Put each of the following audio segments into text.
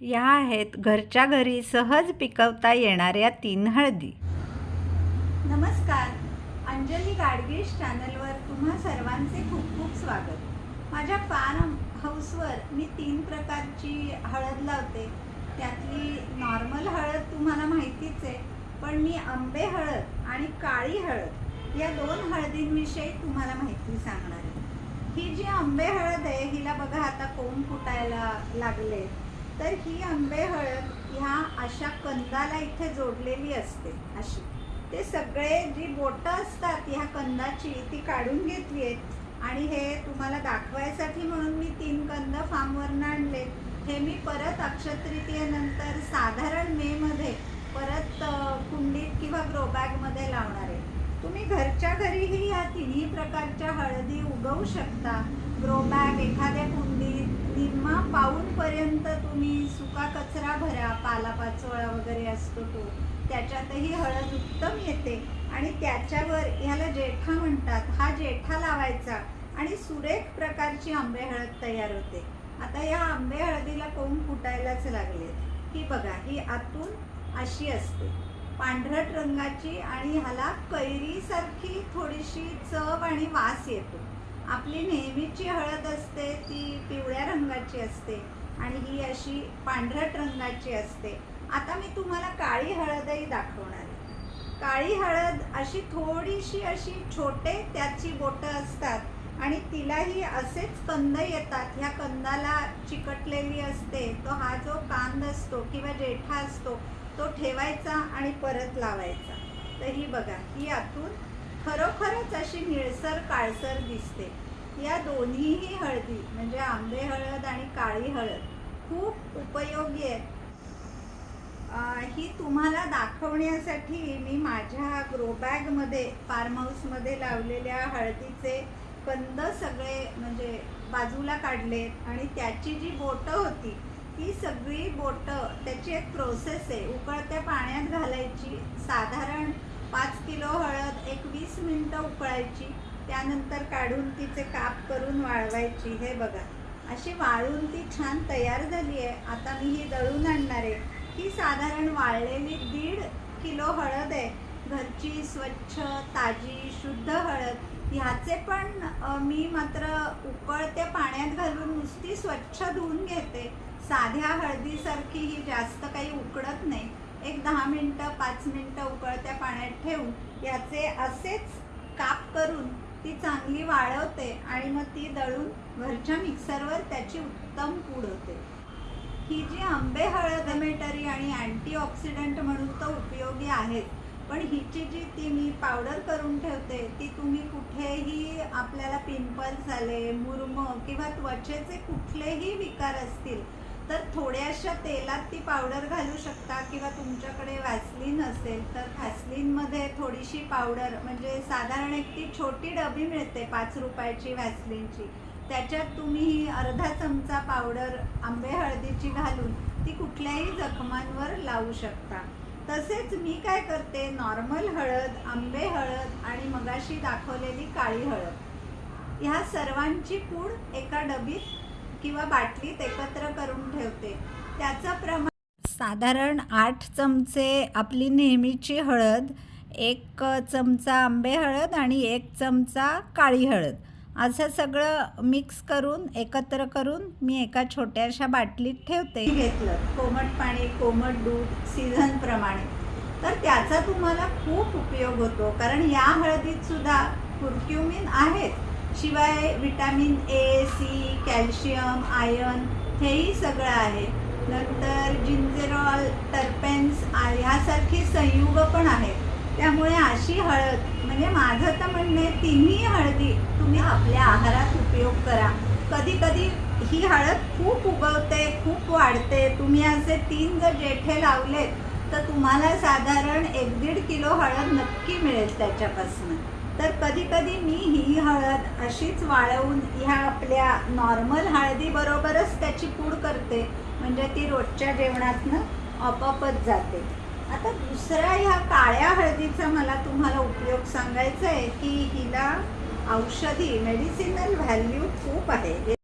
या आहेत घरच्या घरी सहज पिकवता येणाऱ्या तीन हळदी. नमस्कार. अंजली गाडगीश चॅनलवर तुम्हा सर्वांचे खूप खूप स्वागत. माझ्या फार्म हाऊसवर मी तीन प्रकारची हळद लावते. त्यातली नॉर्मल हळद तुम्हाला माहितीच आहे पण मी आंबे हळद आणि काळी हळद या दोन हळदींविषयी तुम्हाला माहिती सांगणार आहे. ही जी आंबे हळद आहे हिला बघा आता कोंब फुटायला लागले तर ही आंबे हळद ह्या अशा कंदाला इथे जोडलेली असते. अशी. ते सगळे जी बोटं असतात ह्या कंदाची ती काढून घेतली आहेत. आणि हे तुम्हाला दाखवायसाठी म्हणून मी तीन कंद फार्मवरनं आणले. हे मी परत अक्षतृतीयेनंतर साधारण मेमध्ये परत कुंडीत किंवा ग्रोबॅगमध्ये लावणार आहे. तुम्ही घरच्या घरीही या तिन्ही प्रकारच्या हळदी उगवू शकता. ग्रोबॅग एखाद्या कुंडीत निम्मा पाऊनपर्यंत तुम्ही सुका कचरा भरा पालापाचोळा वगैरे असतो तो. त्याच्यातही हळद उत्तम येते. आणि त्याच्यावर ह्याला जेठा म्हणतात. हा जेठा लावायचा आणि सुरेख प्रकारची आंबे हळद तयार होते. आता या आंबे हळदीला कोंब फुटायलाच लागले? ही बघा ही आतून अशी असते. पांढरट रंगाची आणि ह्याला कैरीसारखी थोडीशी चव आणि वास येतो. आपली नेहमीची हळद असते ती रंगाची असते आणि ही अशी पांढरट रंगाची असते. आता मी तुम्हाला काळी हळदही दाखवणार आहे. काळी हळद अशी थोडीशी अशी छोटे त्याची बोटं असतात आणि तिलाही असेच कंद येतात. ह्या कंदाला चिकटलेली असते. तो हा जो कांद असतो किंवा जेठा असतो तो ठेवायचा आणि परत लावायचा. तर ही बघा ही आतून खरोखरच अशी निळसर काळसर दिसते. या दोन्हीही हळदी म्हणजे आंबे हळद आणि काळी हळद खूप उपयोगी आहे ही तुम्हाला दाखवण्यासाठी मी माझ्या ग्रोबॅगमध्ये फार्म हाऊसमध्ये लावलेल्या हळदीचे कंद सगळे म्हणजे बाजूला काढलेत आणि त्याची जी बोटं होती ती सगळी बोटं त्याची एक प्रोसेस आहे. उकळत्या पाण्यात घालायची साधारण पाच किलो हळद एक वीस मिनटं उकळायची त्यानंतर काढून तिचे काप करून वाळवायची. हे बघा अशी वाळून ती छान तयार झाली आहे. आता मी ही दळून आणणार आहे. ही साधारण वाळलेली दीड किलो हळद आहे. घरची स्वच्छ ताजी शुद्ध हळद. ह्याचे पण मी मात्र उकळत्या पाण्यात घालून नुसती स्वच्छ धुवून घेते. साध्या हळदीसारखी ही जास्त काही उकडत नाही. एक दहा मिनटं पाच मिनटं उकळत्या पाण्यात ठेवून याचे असेच काप करून ती चांगली वाळवते आणि मग ती दळून घरच्या मिक्सरवर त्याची उत्तम पूड होते. ही जी आंबे हळद मेटरी आणि अँटीऑक्सिडंट म्हणून तर उपयोगी आहेत पण हिची जी ती मी पावडर करून ठेवते ती तुम्ही कुठेही आपल्याला पिंपल्स आले मुरम किंवा त्वचेचे कुठलेही विकार असतील तर थोड्याशा तेलात ती पावडर घालू शकता किंवा तुमच्याकडे वॅसलीन असेल तर व्हॅसलीनमध्ये थोडीशी पावडर म्हणजे साधारण एक ती छोटी डबी मिळते पाच रुपयाची व्हॅसलीनची. त्याच्यात तुम्ही ही अर्धा चमचा पावडर आंबे हळदीची घालून ती कुठल्याही जखमांवर लावू शकता. तसेच मी काय करते नॉर्मल हळद आंबे हळद आणि मगाशी दाखवलेली काळी हळद. ह्या सर्वांची पूड एका डबीत किंवा बाटलीत एकत्र करून ठेवते. त्याचं प्रमाण साधारण आठ चमचे आपली नेहमीची हळद एक चमचा आंबे हळद आणि एक चमचा काळी हळद. असं सगळं मिक्स करून एकत्र करून मी एका छोट्याशा बाटलीत ठेवते. घेतलं. कोमट पाणी कोमट दूध सीझन प्रमाणे. तर त्याचा तुम्हाला खूप उपयोग होतो. कारण या हळदीत सुद्धा कुर्क्युमिन आहेत. शिवाय vitamin A C calcium iron हेही सगळं आहे. नंतर जिंजेरॉल टर्पेन्स ह्यासारखे संयुग पण आहेत. त्यामुळे अशी हळद म्हणजे माझं तर म्हणणं आहे तिन्ही हळदी तुम्ही आपल्या आहारात उपयोग करा. कधी कधी ही हळद खूप उगवते खूप वाढते. तुम्ही असे तीन जर जेठे लावलेत तर तुम्हाला साधारण एक दीड किलो हळद नक्की मिळेल त्याच्यापासून. तर कधी कधी मी ही हळद अशीच वाळवून ह्या आपल्या नॉर्मल हळदीबरोबरच त्याची पूड करते. म्हणजे ती रोजच्या जेवणातनं आपोआपच जाते. आता दुसरा ह्या काळ्या हळदीचा मला तुम्हाला उपयोग सांगायचा आहे की हिला औषधी मेडिसिनल व्हॅल्यू खूप आहे.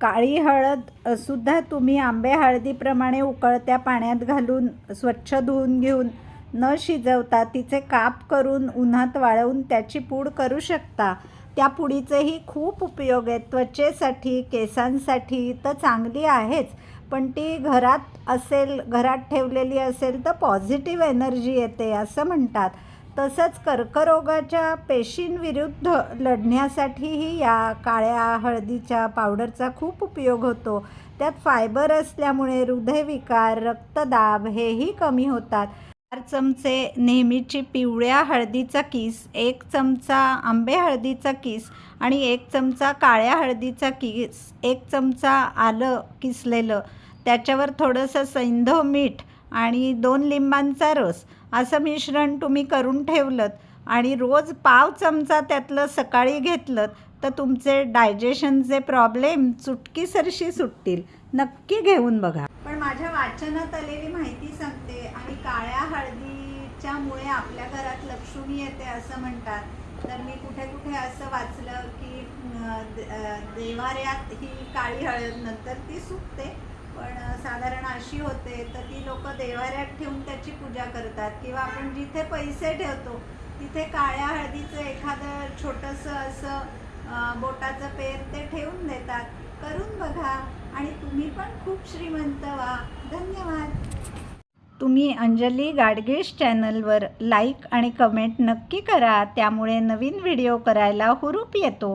काळी हळद सुद्धा तुम्ही आंबे हळदीप्रमाणे उकळत्या पाण्यात घालून स्वच्छ धुवून घेऊन न शिजवता तिचे काप करून उन्हात वाळवून त्याची पूड करू शकता. त्या पुडीचेही खूप उपयोग आहेत. त्वचेसाठी केसांसाठी तर चांगली आहेच पण ती घरात असेल घरात ठेवलेली असेल तर पॉझिटिव्ह एनर्जी येते असं म्हणतात. तसंच कर्करोगाच्या पेशींविरुद्ध लढण्यासाठीही या काळ्या हळदीच्या पावडरचा खूप उपयोग होतो. त्यात फायबर असल्यामुळे हृदयविकार रक्तदाब हेही कमी होतात. चार चमचे नेहमीची पिवळ्या हळदीचा किस एक चमचा आंबे हळदीचा किस आणि एक चमचा काळ्या हळदीचा किस एक चमचा आलं किसलेलं. त्याच्यावर थोडंसं सैंधव मीठ आणि दोन लिंबांचा रस असं मिश्रण तुम्ही करून ठेवलं आणि रोज पाव चमचा त्यातलं सकाळी घेतलं तर तुमचे डायजेशनचे प्रॉब्लेम चुटकीसरशी सुटतील. नक्की घेऊन बघा. पण माझ्या वाचनात आलेली माहिती सांग त्याच्यामुळे आपल्या घरात लक्ष्मी येते असं म्हणतात. तर मी कुठे कुठे असं वाचलं की देवाऱ्यात ही काळी हळद नंतर ती सुकते. पण साधारण अशी होते तर ती लोक देवाऱ्यात ठेवून त्याची पूजा करतात. किंवा आपण जिथे पैसे ठेवतो तिथे काळ्या हळदीचं एखादं छोटंसं असं बोटाचं पेर ते ठेवून देतात. करून बघा. आणि तुम्ही पण खूप श्रीमंत व्हा. धन्यवाद. तुम्ही अंजली गाडगेश चॅनलवर लाईक आणि कमेंट नक्की करा त्यामुळे नवीन व्हिडिओ करायला हुरूप येतो.